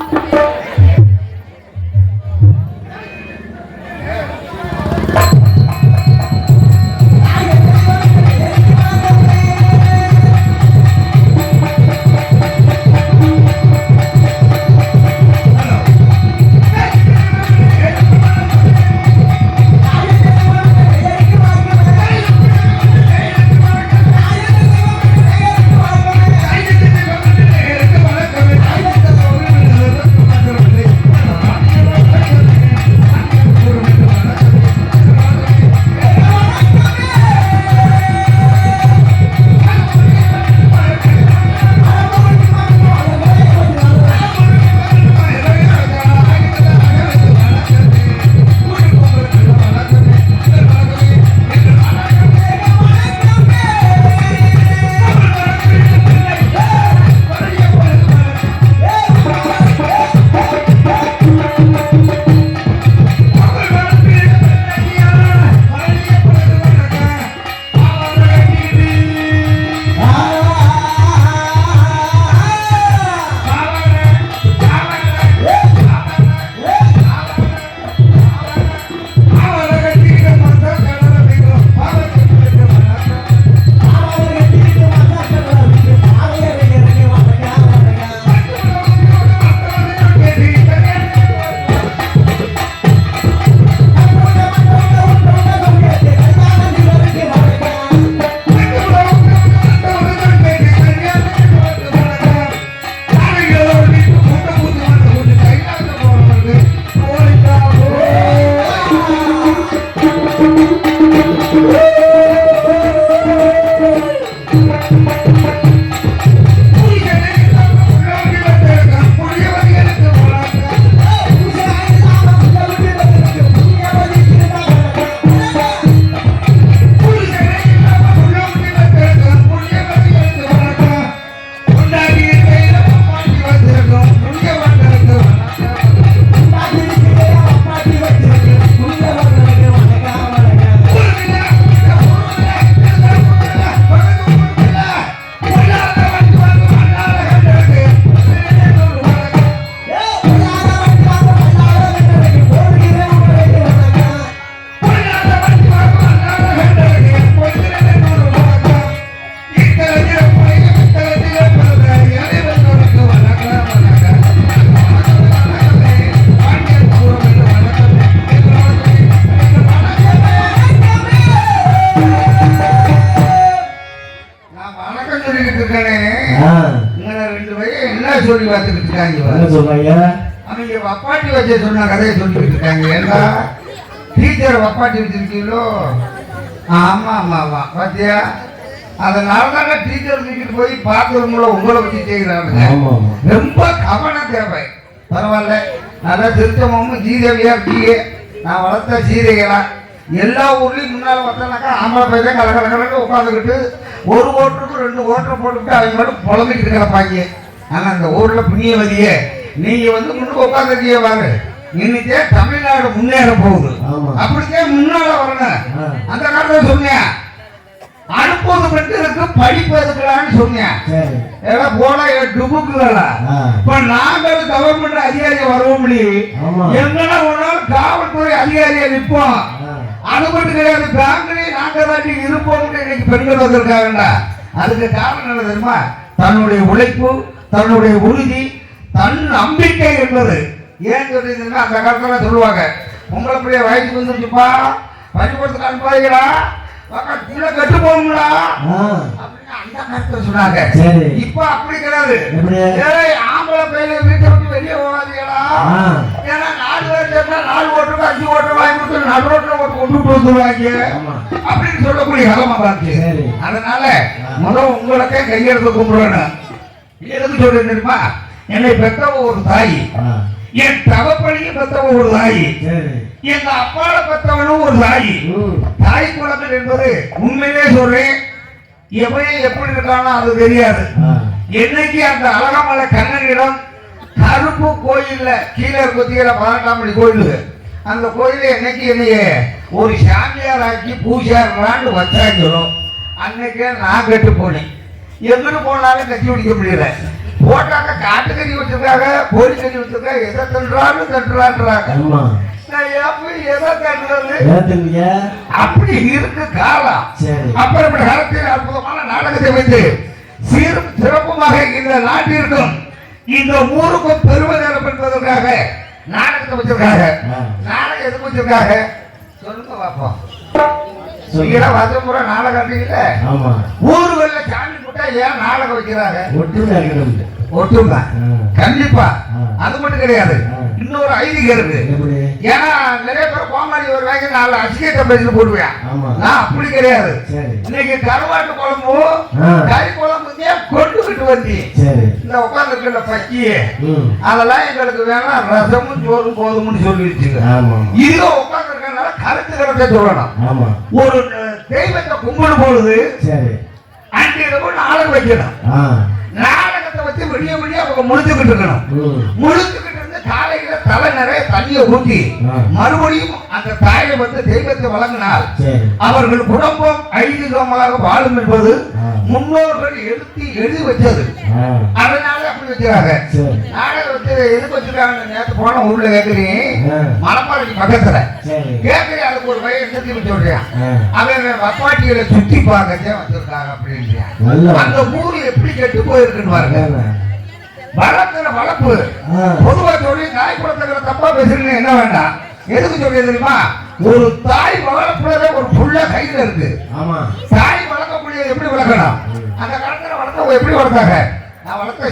நான் அவங்க வப்பாட்டி வச்சு சொன்ன கதையை சொல்லிக்கிட்டு இருக்காங்க. ஏன்னா டீச்சர் வப்பாட்டி வச்சிருக்கீங்களோ? ஆமா ஆமா ஆமா. பாத்தியா? அதனால தாங்க டீச்சர் தூக்கிட்டு போய் பார்க்கறவங்கள உங்களை வச்சு செய்கிறாங்க ரொம்ப கவனம் தேவை. பரவாயில்ல. நல்லா திருத்தமும் ஜீரவியா இருக்கீங்க. நான் வளர்த்த சீரைகளா? எல்லா ஊர்லயும் முன்னால வந்தானாக்கா ஆம்பளை பையன் கல கல கலக்க உட்காந்துக்கிட்டு ஒரு ஓட்டருக்கு ரெண்டு ஓட்டர் போட்டுக்கிட்டு அவங்க மட்டும் புலம்பிக்கிட்டு கிடப்பாங்க. ஆனா அந்த ஊர்ல புண்ணியவதியே நீங்க வந்து முன்னுக்கு உட்காந்துருக்கீங்க பாரு இன்னைக்கே தமிழ்நாடு முன்னேற போகுது. அப்படிக்கே முன்னால வரணும். அந்த காலத்துல சொன்னேன். அனுப்பது பெண்களுக்கு படிப்பு எதுக்கலான்னு சொன்னேன். போல டுபுக்குகளா. ஆ. இப்ப நாங்கள் கவர்மெண்ட் அதிகாரி வருவோம். எங்கன்னா ஒரு நாள் காவல்துறை அதிகாரியா நிற்போம். அது மட்டும் கிடையாது பேங்க்லயே நாங்க தாண்டி இருப்போம் இன்னைக்கு பெண்கள் வந்திருக்காங்கடா. அதுக்கு காரணம் என்ன தெரியுமா? தன்னுடைய உழைப்பு தன்னுடைய உறுதி தன் நம்பிக்கை என்பது. ஏன் சொல்றீங்கன்னா அந்த காலத்துல சொல்லுவாங்க. உங்களை பிள்ளைய வயசுக்கு வந்துருச்சுப்பா. பள்ளிக்கூடத்துக்கு அனுப்பாதீங்களா கீழே கட்டு போகுங்களா. அப்படின்னு அந்த காலத்துல சொன்னாங்க. இப்ப அப்படி கிடையாது. ஆம்பளை பையன் வீட்டை விட்டு வெளியே போகாதீங்களா. ஏன்னா நாலு பேர் சேர்ந்தா நாலு ஓட்டுக்கு அஞ்சு ஓட்டு வாங்கி கொடுத்து நடு ரோட்டில் ஓட்டு கொண்டு வந்துருவாங்க. அப்படின்னு சொல்லக்கூடிய காலமா பார்த்து சரி. அதனால முதல் உங்களுக்கே கையெழுத்து கும்பிடணும் எதுக்கு சொல்றேன் தெரியுமா? என்னை பெற்றவ ஒரு தாய். என் தகப்பனையும் பெற்றவ ஒரு தாய். எங்க அப்பால பெற்றவனும் ஒரு தாய். தாய் குழந்தை என்பது உண்மையிலே சொல்றேன். எவன் எப்படி இருக்கானோ அது தெரியாது. என்னைக்கு அந்த அழகாமலை கண்ணனிடம் கருப்பு கோயில்ல கீழே கொத்திக்கிற பதினெட்டாம் கோயில். அந்த கோயில என்னைக்கு என்னைய ஒரு சாமியார் ஆக்கி பூஜாரான்னு வச்சாங்களோ அன்னைக்கே நான் கெட்டு போனேன். எங்கிட்டு போனாலும் கட்டி பிடிக்க முடியல. போட்டாங்க காட்டுக்கறி வச்சிருக்காங்க கோழி கறி வச்சிருக்காங்க எதை தண்டுறது ஏத்துங்க அப்படி இருக்கு காலம். சரி. அப்புறம் காலத்தில் அற்புதமான நாடகத்தை வைத்து சீரும் சிறப்புமாக இந்த நாட்டிற்கும் இந்த ஊருக்கும் பெருமை நேரம் என்பதற்காக நாடகத்தை வச்சிருக்காங்க. நாடகம் எதுக்கு வச்சிருக்காங்க? சொல்லுங்க நாடகம் இல்ல. ஊர்களில் சாமி ஏன் நாடகம் வைக்கிறாங்க ஒற்றுமை ஆ. கண்டிப்பா. அது மட்டும் கிடையாது. இன்னொரு ஐதீகம் இருக்கு. ஏன்னா நிறைய பேர் கோமாளி வருவாங்க நாலு அசிங்கத்தை பேசிட்டு போடுவேன். நான் அப்படி கிடையாது. சரி. இன்னைக்கு கருவாட்டு குழம்பு. கறி குழம்பு கொண்டுகிட்டு வந்தி? சரி. இந்த உட்காந்துருக்கிற பக்கி. அதெல்லாம் எங்களுக்கு வேணாம் ரசமும் சோறும் போதும்னு சொல்லிடுச்சுங்க ஆமா. இதோ உட்காந்துருக்கனால கருத்து கருத்தை சொல்லணும் ஆமா. ஒரு தெய்வத்தை கும்பிடும் பொழுது சரி. அன்றைய நாடகம் வைக்கணும். நாடகத்தை வச்சு விடிய விடிய அவங்க முழுத்துக்கிட்டு இருக்கணும். முழுத்துக்கிட்டு நிறைய தண்ணியை ஊற்றி. மறுபடியும் அந்த தாயை வந்து தெய்வத்தை வழங்கினால் அவர்கள் குடும்பம் ஐதீகமாக வாழும் என்பது. முன்னோர்கள் எழுதி எழுதி வச்சது. அதனால அப்படி வச்சுக்கிறாங்க சரி. நாடகம் வச்சு எதுக்கு வச்சிருக்காங்க நேற்று போன ஊர்ல கேட்குறீங்க ஆ. மலப்பாறைக்கு பக்கத்துல. சரி. கேட்குறீ அதுக்கு ஒரு பையன் எடுத்து சொல்றேன். அவன் வப்பாட்டிகளை சுத்தி பார்க்கத்தே வச்சிருக்காங்க அப்படின்றான் அந்த ஊர் எப்படி கெட்டு போயிருக்குன்னு பாருங்க. வளர்க்கிற வளர்ப்பு ஆ. பொதுவா சொல்லி தாய் குளத்துக்கிற தப்பா பேசுறீங்க என்ன வேண்டாம்? எதுக்கு சொல்றது தெரியுமா? ஒரு தாய் வளர்ப்புறதே ஒரு புள்ள கையில இருக்கு. ஆமா. தாய் வளர்க்கக்கூடியது எப்படி வளர்க்கணும் அந்த காலத்துல வளர்த்த எப்படி வளர்த்தாங்க? நான் வளர்த்த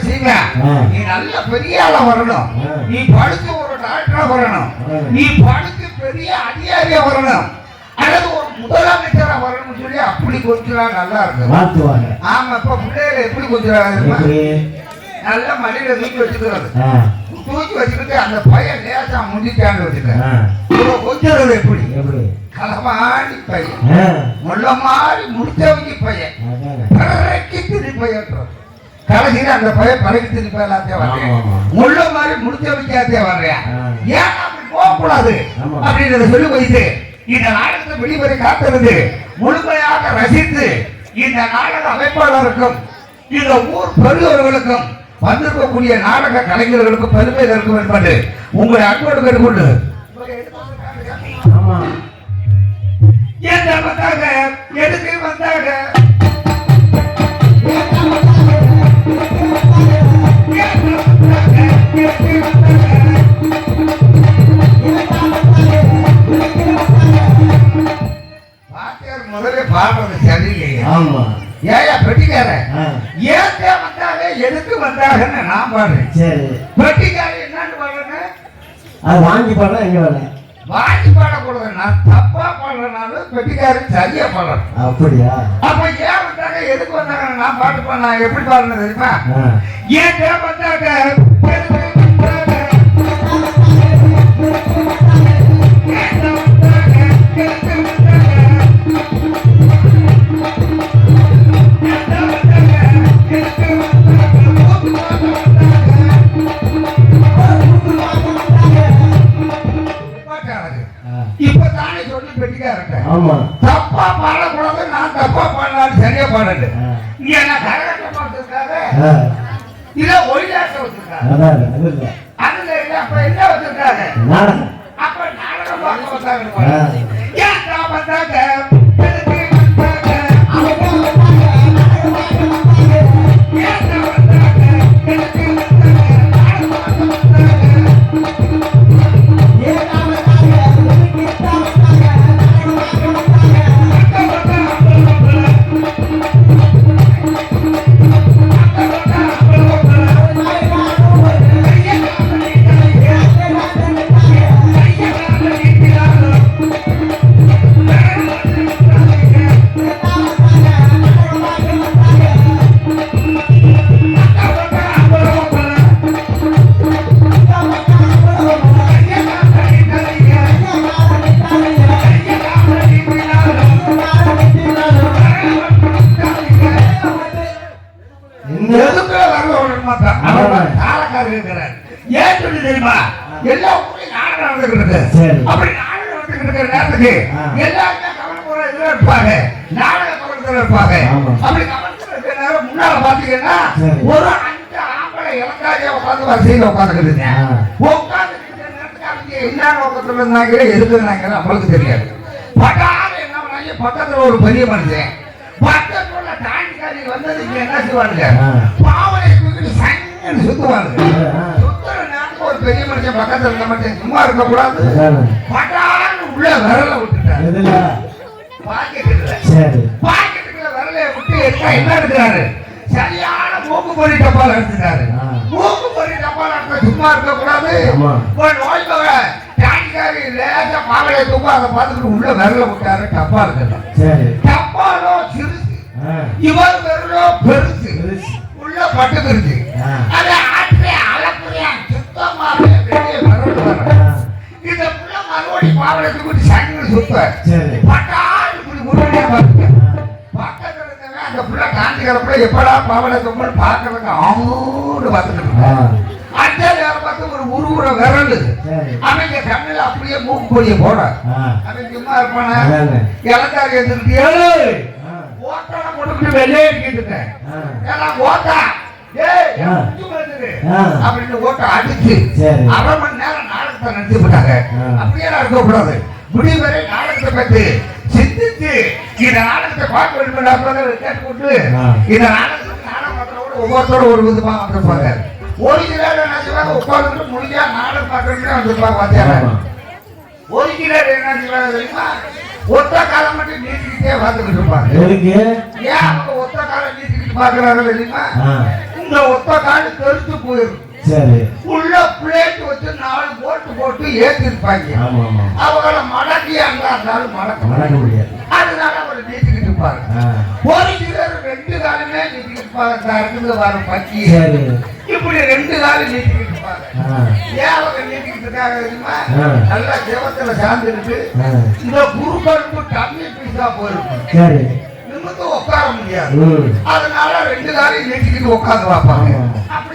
ஆ. நீ நல்ல பெரிய ஆளா வரணும். நீ படிச்சு ஒரு டாக்டரா வரணும். நீ படிச்சு பெரிய அதிகாரியா வரணும். அல்லது ஒரு முதலமைச்சரா வரணும்னு சொல்லி அப்படி கொஞ்சம் நல்லா இருக்கு ஆமா இப்ப பிள்ளைகளை எப்படி கொஞ்சம் நல்ல மடியில தூக்கி வச்சுக்கிறது. தூக்கி வச்சுக்கிட்டு அந்த பையன் லேசா முடிக்கான்னு வச்சுக்க கொஞ்சம் எப்படி? களவாடி பையன். முள்ள மாதிரி முடிச்சவங்க பையன். பறக்கி திருப்பையன்றது கடைசியில் அந்த பையன் பறக்கி திருப்பையலாத்தே வர்றேன். ஆமா, ஆமா. முள்ள மாதிரி முடிச்ச வைக்காத்தே வர்றேன். ஏன் அப்படி போகக்கூடாது. அப்படின்றத சொல்லி வைத்து இந்த நாடகத்தை வெளிவரை காத்திருந்து முழுமையாக ரசித்து இந்த நாடக அமைப்பாளருக்கும் இந்த ஊர் பெரியவர்களுக்கும் வந்திருக்கக்கூடிய நாடக கலைஞர்களுக்கும் பெருமை இருக்கும் என்பது உங்களை அன்போடு கேட்டுக்கொண்டு. வந்தாங்க எதுக்கு வந்தாங்க வாத்தியார் முதல்ல பாடுறது சரியில்லையே. ஆமா. ஏயா பெட்டிக்கார. ஏத்த வந்தாங்க எதுக்கு வந்தாங்கன்னு நான் பாடுறேன். சரி. பெட்டிக்கார என்னன்னு பாடுறேன்னு? அது வாங்கி பாடுறா எங்க வேலை வாங்கி பாடக்கூடாது. நான் தப்பா பாடுறனாலும் பெட்டிக்காரன் சரியா பாடுறேன் அப்படியா? அப்ப ஏன் வந்தாங்க எதுக்கு வந்தாங்க நான் பாட்டு பாடினா எப்படி பாடுறது தெரியுமா? ஏன் வந்தாங்க? நடந்துகிட்டு இருக்கு. சரி. அப்படி நாடகம் நடந்துகிட்டு இருக்கிற நேரத்துக்கு ஆ. எல்லாருமே கவனக்குறை இதுல இருப்பாங்க. நாடக கவனத்துல இருப்பாங்க. அப்படி கவனத்துல இருக்கிற நேரம் முன்னால பாத்தீங்கன்னா சரி. ஒரு அஞ்சு ஆம்பளை இலங்காரியா உட்காந்து வரிசையில் உட்காந்துக்கிட்டு நேரத்துக்கு அவங்க என்ன நோக்கத்துல இருந்தாங்க எதுக்கு இருந்தாங்க நம்மளுக்கு தெரியாது பட்டாலும் என்ன பண்ணாங்க பக்கத்துல ஒரு பெரிய மனுஷன் பக்கத்துல வந்ததுக்கு என்ன செய்வானுங்க. பாவனை தூக்கிட்டு சங்கன்னு சுத்துவானுங்க ஒரு பெரிய மனுஷன் பக்கத்துல இருந்த மனுஷன் சும்மா இருக்க கூடாது. அதானே. பட்டான்னு உள்ள விரல விட்டுட்டாரு பாக்கெட்டுக்குள்ள. விரல விட்டு எடுத்தா என்ன எடுக்கிறாரு? சரியான மூக்கு பொறி டப்பால எடுத்துட்டாரு. மூக்கு பொறி டப்பால எடுத்தா சும்மா இருக்க கூடாது. ஒரு நோய் பக டாங்கிக்காரி லேசா பாவலையை தூக்கம் அதை பார்த்துட்டு உள்ள விரல விட்டாரு. டப்பா இருக்குது சரி. டப்பாலோ சிறுசு. இவர் விரலோ பெருசு. பெருசு. உள்ள பட்டுக்கிருச்சு. ஆ. அதை இந்த புள்ள மறுபடி சங்கு சுத்த பட்டால் இப்படி முன்னாடியே பாருங்க பக்கத்துல இருந்தவன் அந்த புள்ள காஞ்சிக்கிறப்ப எப்படா பாவலை தொங்கல் பார்க்கறதுக்கு பார்த்துட்டு இருக்கான். பார்த்து ஒரு உருவுற விரல் அவங்க கண்ணில் அப்படியே மூக்கு பொடிய போட அவன் சும்மா இருப்பானா இலக்காரி எடுத்துட்டு ஓட்டான வெளியே இருக்கிட்டு ஏன்னா ஓட்டா அப்படின்னு ஓட்ட அடிச்சு. அரை மணி நேரம் நாடகத்தை நடத்தி விட்டாங்க. அப்படியே இருக்க கூடாது முடிவு வரை நாடகத்தை பற்றி சிந்தித்து இந்த நாடகத்தை பார்க்க வேண்டும் கேட்டுக்கொண்டு. இந்த பார்க்கறவங்க ஒவ்வொருத்தரோட ஒரு விதமா வந்திருப்பாங்க. ஒரு சிலர் என்ன செய்வாங்க உட்கார்ந்துட்டு முடிஞ்சா நாடகம் பார்க்கறதுக்கு வந்திருப்பாங்க வாத்தியாரா. ஒரு சிலர் என்ன செய்வாங்க தெரியுமா? ஒத்த காலம் மட்டும் நீட்டிக்கிட்டே பார்த்துக்கிட்டு இருப்பாங்க. ஏன் அவங்க ஒத்த காலம் நீட்டிக்கிட்டு பார்க்கறாங்க தெரியுமா. இந்த ஒத்த கால் தெரிஞ்சு போயிடும் சரி. உள்ள பிளேட் வச்சு நாலு போட்டு போட்டு ஏத்திருப்பாங்க. அவங்கள மடக்கி அங்க இருந்தாலும் மடக்க மறக்க முடியாது. அதனால அவர் நீட்டிக்கிட்டு இருப்பாங்க ஆ. ஒரு சிலர் ரெண்டு காலுமே நீட்டிக்கிட்டு இருப்பாங்க இடத்துல வர பக்கி. சரி. இப்படி ரெண்டு காலும் நீட்டிக்கிட்டு இருப்பாங்க. ஏன் அவங்க நீட்டிக்கிட்டு இருக்காங்க தெரியுமா? ஆ. நல்லா ஜெபத்துல சார்ந்துருக்கு. இந்த குறுக்கழுப்பு டம்மி பீஸா போயிருக்கும் நிமிர்ந்து உட்கார முடியாது. அதனால ரெண்டு காலையும் நீட்டிக்கிட்டு உட்காந்து பார்ப்பாங்க. அப்படி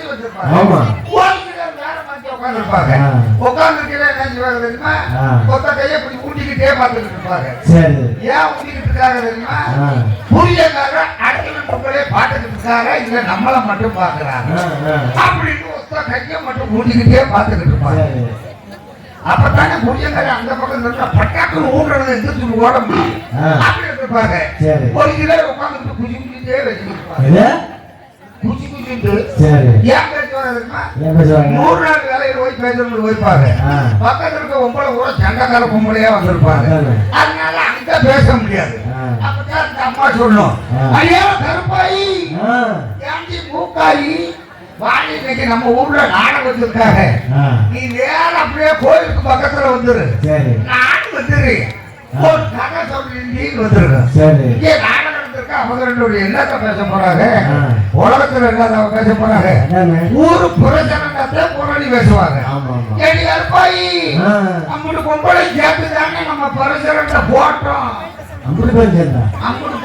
உட்காந்துருப்பாங்க ஆ. உட்காந்துருக்கே என்ன செய்வாங்க தெரியுமா. கொத்த கையை இப்படி ஊட்டிக்கிட்டே பார்த்துக்கிட்டு இருப்பாங்க. ஏன் ஊட்டிக்கிட்டு இருக்காங்க தெரியுமா? ஆ. புரியக்கார அடுத்த மக்களே பார்த்துக்கிட்டு இருக்காங்க. இல்ல நம்மளை மட்டும் ஆ. அப்படின்னு ஒத்த கையை மட்டும் ஊட்டிக்கிட்டே பார்த்துக்கிட்டு இருப்பாங்க. அப்பதானே புரியக்கார அந்த பக்கம் இருந்தா பட்டாக்குன்னு ஊடுறது எந்திரிச்சு ஓட முடியும். இருப்பாங்க. ஒரு சிலர் உட்காந்துட்டு குச்சி குச்சிட்டே எது குச்சி குச்சிட்டு ஏன் பேசுவாங்க நூறு நாள் வேலையில் போய் பேசுறது போய்ப்பாங்க. பக்கத்துல இருக்க பொம்பளை கூட சண்டைக்கார பொம்பளையா வந்திருப்பாங்க. அதானே. அதனால அங்க பேச முடியாது. அப்பதான் அந்த அம்மா சொல்லும் ஆ. ஐயா கருப்பாயி. மூக்காயி? இன்னைக்கு நம்ம ஊர்ல நாடகம் வச்சிருக்காங்க ஆ. நீ நேரம் அப்படியே கோயிலுக்கு பக்கத்துல வந்துரு. சரி. நான் வந்துரு. ஒரு கதை சொல்லி நீ வந்துருக்க இங்கே நாடகம் அவங்க ரெண்டு என்னத்த பேச போறாங்க. உலகத்துல என்னத்த பேச போறாங்க? ஊரு புரஜனத்தை புரணி பேசுவாங்க. கருப்பாயி ஆ. நம்மளுக்கு பொம்பளை சேர்த்து தானே நம்ம பரிசரத்தை போட்டோம். நம்மளுக்கு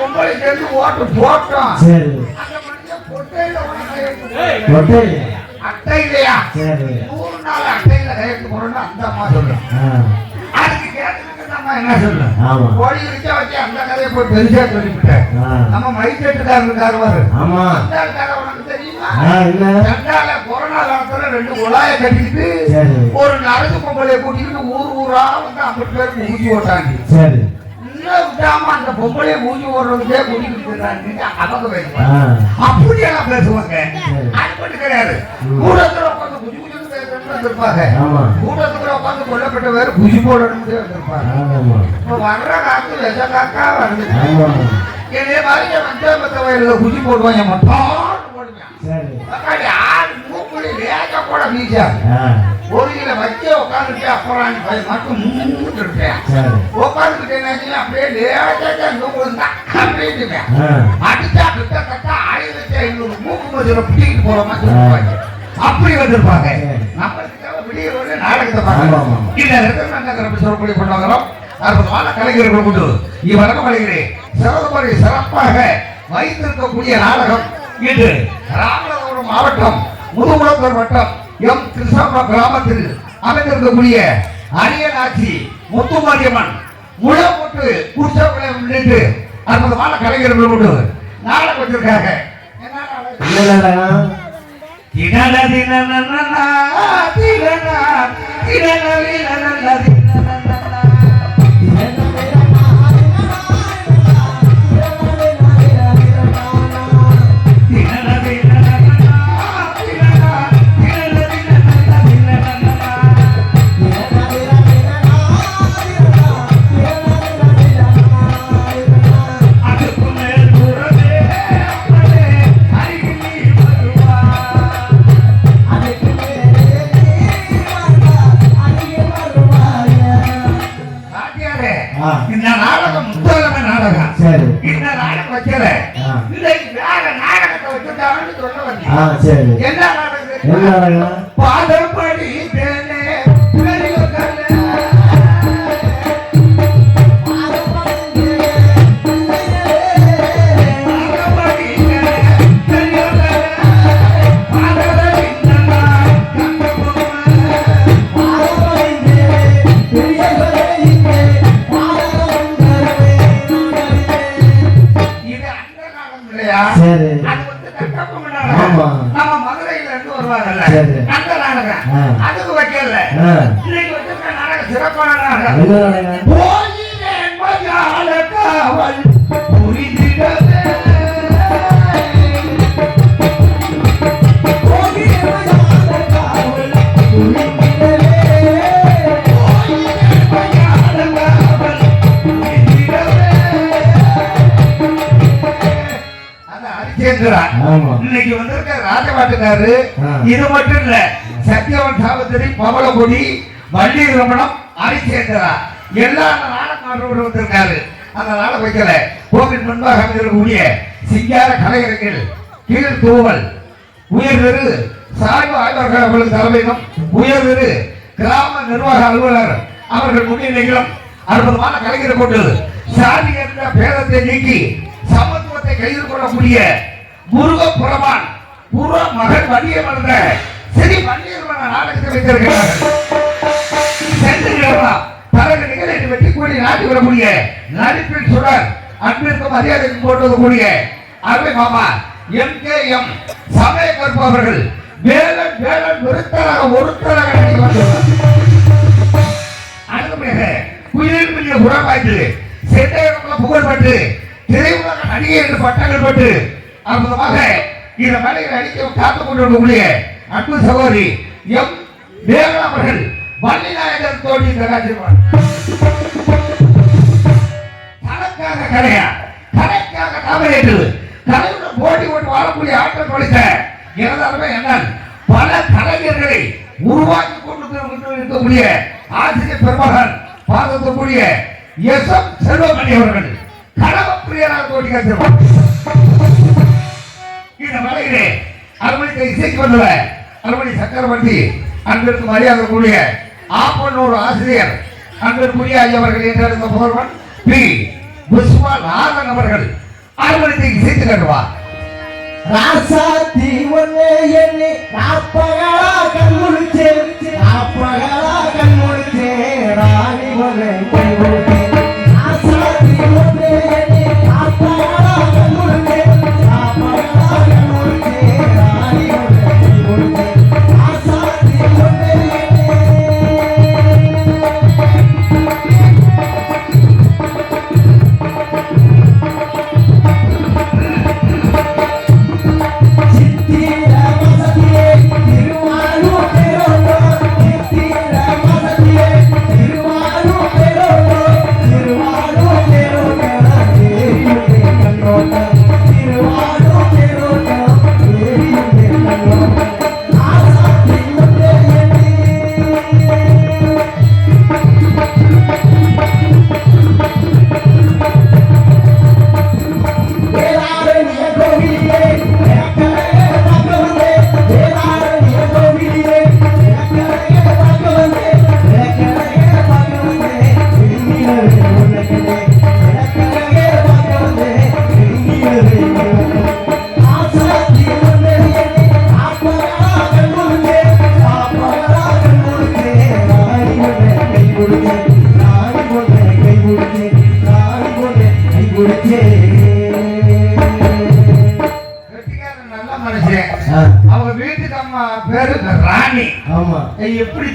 பொம்பளை சேர்த்து ஓட்டு போட்டோம். சரி. அந்த மனுஷன் பொட்டையில ஹோட்டல் அட்டை இல்லையா? நூறு நாள் அட்டையில கையெழுத்து போடணும் அந்த அம்மா ஆ. அதுக்கு கேட்டதுக்கு அம்மா என்ன ஆமா. கோழி வச்சா வச்சு அந்த கதையை போய் பெருசா சொல்லிவிட்டேன். நம்ம மைசெட்டுக்காரர் இருக்காரு பாரு. ஆமா. உனக்கு தெரியுமா? ரெண்டால கொரோனா காலத்துல ரெண்டு குழாய கட்டிக்கிட்டு ஒரு நரசு பொம்பளைய கூட்டிக்கிட்டு ஊர் ஊரா வந்து ஐம்பது பேருக்கு ஊசி ஓட்டாங்க சரி. இன்னும் விடாம அந்த பொம்பளைய ஊசி ஓடுறதுக்கே கூட்டிக்கிட்டு இருந்தாங்க அவங்க பேசுவாங்க. அப்படியெல்லாம் பேசுவாங்க. அது மட்டும் கிடையாது. கூடத்துல உட்காந்து குஜி குஜின்னு வந்திருப்பாங்க ஆமா. கூட்டத்துக்குள்ள உட்காந்து கொல்லப்பட்ட வேறு குஜி போடணும்னு வந்திருப்பாங்க இப்ப வர்ற காத்து விஷ காக்கா வருது. இதே மாதிரி வந்தாபத்த வயலுல குஜி போடுவாங்க. மட்டும் மூக்குடி கூட வீசா கிலோ வச்சு உட்காந்துட்டு அப்புறம் மட்டும் மூட்டு உட்காந்துக்கிட்டு என்ன அப்படியே லேட்டாக நூறுந்தா அப்படின்னு அடிச்சா கிட்டத்தட்ட ஆயிரத்தி ஐநூறு மூக்கு மதியில பிடிக்கிட்டு போற மாதிரி அப்படி வந்திருப்பாங்க. நம்மளுக்கு வெளியே வந்து நாடகத்தை இடத்துல நாங்கள் ரொம்ப சொல்லக்கூடிய பண்ணுவாங்களோ அற்புதமான கலைஞர்கள் உண்டு இவ்வளவு கலைஞரே. சிறந்த சிறப்பாக வைத்திருக்கக்கூடிய நாடகம் இன்று ராமநாதபுரம் மாவட்டம் முதுகுளத்தூர் வட்டம். எம் கிருஷ்ணபுரம் கிராமத்தில் அமைந்திருக்கக்கூடிய அரியநாச்சி முத்துமாரியம்மன் முழப்பட்டு குடிசவர்களை முன்னிட்டு அற்புதமான கலைஞர்கள் கொண்டு நாடகம் வச்சிருக்காங்க. என்ன நாடகம்? தினன தினன ஆமா. இன்னைக்கு வந்திருக்க ராஜபாட்டுக்காரு ஆ. இது மட்டும் இல்ல சத்யவன் சாவித்திரி பவளகுடி வள்ளி ரமணம் ஹரிச்சேந்திரா எல்லா நாடகம் வந்திருக்காரு. அந்த நாள வைக்கல. கோவில் முன்பாக அமைந்திருக்கக்கூடிய சிங்கார கலைஞர்கள் கீழ் தூவல் உயர்திரு சாய்வு ஆய்வர்கள் அவர்களுக்கு தலைமையிலும் உயர்திரு கிராம நிர்வாக அலுவலர் அவர்கள் முன்னிலையிலும் அற்புதமான கலைஞரை கொண்டு சாதி என்ற பேதத்தை நீக்கி சமத்துவத்தை கைது கொள்ளக்கூடிய முருகப்புறமான் புற மகன் வலிய மறந்த சரி வன்னியர்மன நாடகத்தை வைத்திருக்கிறார்கள் சென்று கிடலாம் பல நிகழ்ச்சி வெற்றி கூடி நாட்டி வரக்கூடிய நடிப்பில் சுடர் அன்பிற்கும் மரியாதைக்கு போட்டது கூடிய அருமை மாமா எம் கே எம் சமய கற்பு அவர்கள் வேலன் வேலன் ஒருத்தராக ஒருத்தராக நடிக்க வந்துள்ளார் அடுத்தபடியாக குயிலில் மில்லிய புறப்பாய்த்து செட்டையுள்ள புகழ் பெற்று திரையுலக நடிகை என்று பட்டங்கள் பெற்று அற்புதமாக இந்த மலையில் அடிக்க காத்துக் கொண்டிருக்கக்கூடிய அன்பு சகோதரி எம். தேவன் அவர்கள் வள்ளிநாயகர் தோழி கலாச்சிருவார் தனக்காக கலையா? கலைக்காக என்று கலையுடன் போட்டி போட்டு வாழக்கூடிய ஆற்றல் படைத்த எனதாலுமே என்ன பல கலைஞர்களை உருவாக்கி கொண்டு இருக்கக்கூடிய ஆசிரியர் பெருமகன் பாதத்துக்குரிய எஸ் எம் செல்வமணி அவர்கள். கலவ பிரியராக தோட்டி இந்த மலையிலே அருமணிக்கு இசைக்கு வந்துள்ள அருமணி சக்கரவர்த்தி அன்பிற்கு மரியாதை கூடிய ஆப்பனூர் ஆசிரியர் அன்பிற்குரிய ஐயவர்கள் என்றெடுத்த புகழ்வன் பி. புஷ்பா நாதன் அவர்கள். அருமணிக்கு இசைத்து கட்டுவார். ராசாத்தி ஒன்னே எண்ணி நாற்பகலா கண்முடிச்சே நாற்பகலா கண்முடிச்சே ராணி ஒன்னே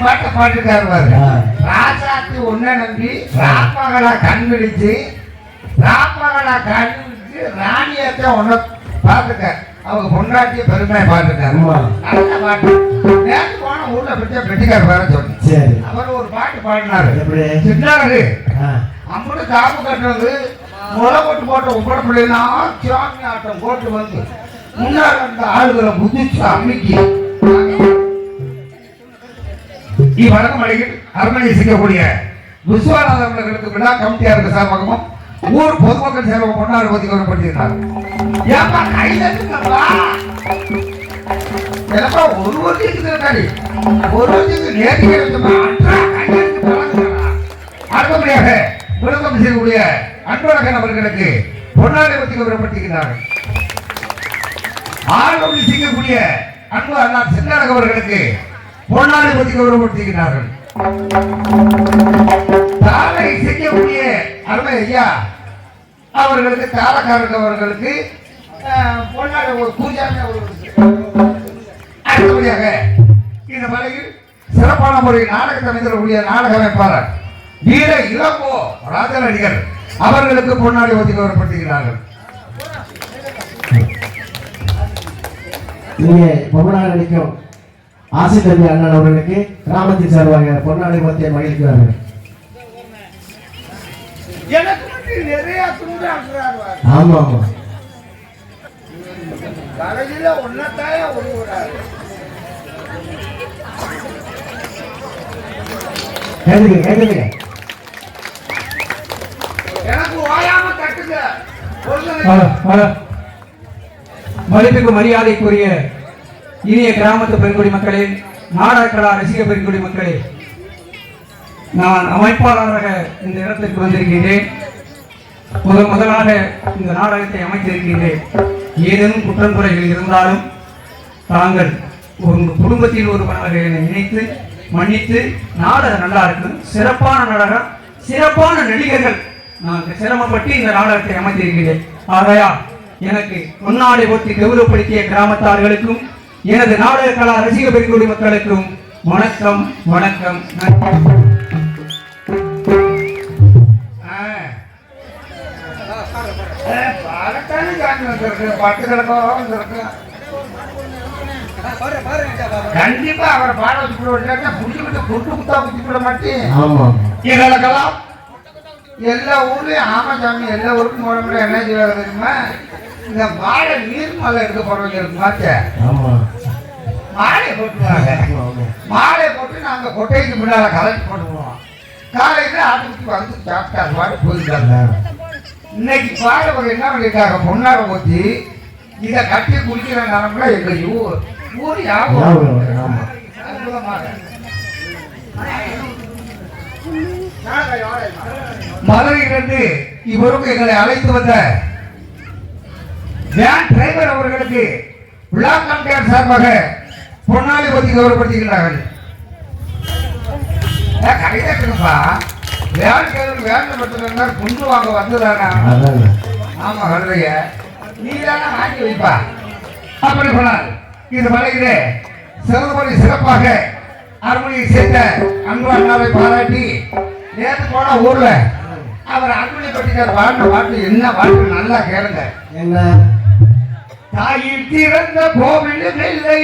பாட்ட பாட்டுக்காரு பாரு. ராசாத்தி ஒன்ன நம்பி ராப்பகலா கண் விழிச்சு ராப்பகலா கண் விழிச்சு ராணியத்தை ஒன்ன பாத்துக்க அவங்க பொண்டாட்டிய பெருமையை பாத்துக்காரு ஆமா. நல்ல பாட்டு. நேற்று போன ஊர்ல பெற்ற பெட்டிக்கார் வேற சொன்னேன். அவர் ஒரு பாட்டு பாடினாரு. சின்னாரு. அம்புட்டு காப்பு கட்டுறது முளை போட்டு போட்ட உப்பட பிள்ளைனா சாமி ஆட்டம் போட்டு வந்து முன்னாடி அந்த ஆளுகளை புதிச்சு அம்மிக்கு இவ்வழக்கம் அழகில் அரண்மனையை சிக்கக்கூடிய விஸ்வநாதர்களுக்கு விழா கமிட்டியாருக்கு சார்பாகவும் ஊர் பொதுமக்கள் சேவை கொண்டாடு பத்தி கவனப்படுத்தியிருந்தார் ஏப்பா கையில எனப்பா ஒரு வருஷத்துக்கு இருக்காரு ஒரு வருஷத்துக்கு நேற்று அடுத்தபடியாக விளக்கம் செய்யக்கூடிய அன்பழகன் அவர்களுக்கு பொன்னாடை பத்தி கவனப்படுத்துகிறார்கள் ஆளுநர் செய்யக்கூடிய அன்பு அண்ணா சென்னாரக அவர்களுக்கு பொன்னாடை பற்றி கௌரவப்படுத்துகிறார்கள் தாலை செய்யக்கூடிய அருமை ஐயா அவர்களுக்கு தாரகாரக அவர்களுக்கு ஒரு பூஜாமி அவர்களுக்கு அடுத்தபடியாக இந்த மலையில் சிறப்பான முறையில் நாடகத்தை அமைந்திருக்கக்கூடிய நாடக அமைப்பாளர் வீர இளங்கோ ராஜநடிகர். அவர்களுக்கு பொன்னாடி ஒத்தி கௌரவப்படுத்துகிறார்கள் நீங்க பொம்மனாக நடிக்கும் ஆசை தம்பி அண்ணன் அவர்களுக்கு கிராமத்தின் சார்பாக பொன்னாடை பத்திய மகிழ்கிறார்கள். ஆமா ஆமா. ஒன்னத்தாய ஒழுகுறாரு. எனக்கு ஓயாம. மதிப்புக்கு மரியாதைக்குரிய இனிய கிராமத்து பெருங்குடி மக்களே நாடகக்கலா ரசிக பெருங்குடி மக்களே நான் அமைப்பாளராக இந்த இடத்திற்கு வந்திருக்கின்றேன். முதல் முதலாக இந்த நாடகத்தை அமைத்திருக்கின்றேன். ஏதேனும் குற்றம் குறைகள் இருந்தாலும் தாங்கள் ஒரு குடும்பத்தில் ஒருவனாக என்னை நினைத்து மன்னித்து நாடகம் நல்லா இருக்கும் சிறப்பான நாடகம் சிறப்பான நடிகர்கள் நான் சிரமப்பட்டு இந்த நாடகத்தை அமைத்திருக்கிறேன் ஆகையா எனக்கு முன்னாடி ஒத்தி கௌரவப்படுத்திய கிராமத்தார்களுக்கும் எனது நாடக கலா ரசிக பெருங்குடி மக்களுக்கும் வணக்கம் வணக்கம். பட்டு கண்டிப்பா அவர் பாட வச்சு விட புடிச்சு விட்டு குட்டு குத்தா குத்தி விட மாட்டேன். ஆமா. எங்களுக்கெல்லாம் எல்லா ஊர்லயும் ஆமாசாமி எல்லா ஊருக்கும் போட என்ன செய்வாங்க தெரியுமா? இந்த மாலை நீர் மலை எடுக்க போறவங்க இருக்கு பார்த்து ஆமா. மாலை போட்டுருவாங்க. ஆமா மாலை போட்டு நாங்க கொட்டைக்கு முன்னால கலட்டி போட்டுருவோம். காலையில ஆட்டுக்கு வந்து சாப்பிட்டு அது பாட்டு போயிருக்காங்க இன்னைக்கு பாடவர் என்ன பண்ணிருக்காங்க பொன்னார ஊத்தி இதை கட்டி குடிக்கிற நிலம்ல எங்க ஊர் ஊர். அற்புதமாக. மதுரையிலிருந்து இவருக்கு எங்களை அழைத்து வந்த வேன் டிரைவர் அவர்களுக்கு விழா கமிட்டியார் சார்பாக பொன்னாளி பத்தி கௌரவப்படுத்துகிறார்கள் கைதட்டுங்கப்பா வேன் கேள்வி வேன் குண்டு வாங்க வந்துதானா ஆமா கழுதைய. நீ தானே வாங்கி வைப்பா. அப்படி சொன்னார். இந்த மலையிலே சிறந்தபடி சிறப்பாக அருமையை சேர்த்த அன்பு அண்ணாவை பாராட்டி நேற்று போன ஊர்ல அவர் அன்புனை பட்டிக்கார் பாடின பாட்டு என்ன பாட்டு நல்லா கேளுங்க. என்ன? தாயில் திறந்த கோவிலும் இல்லை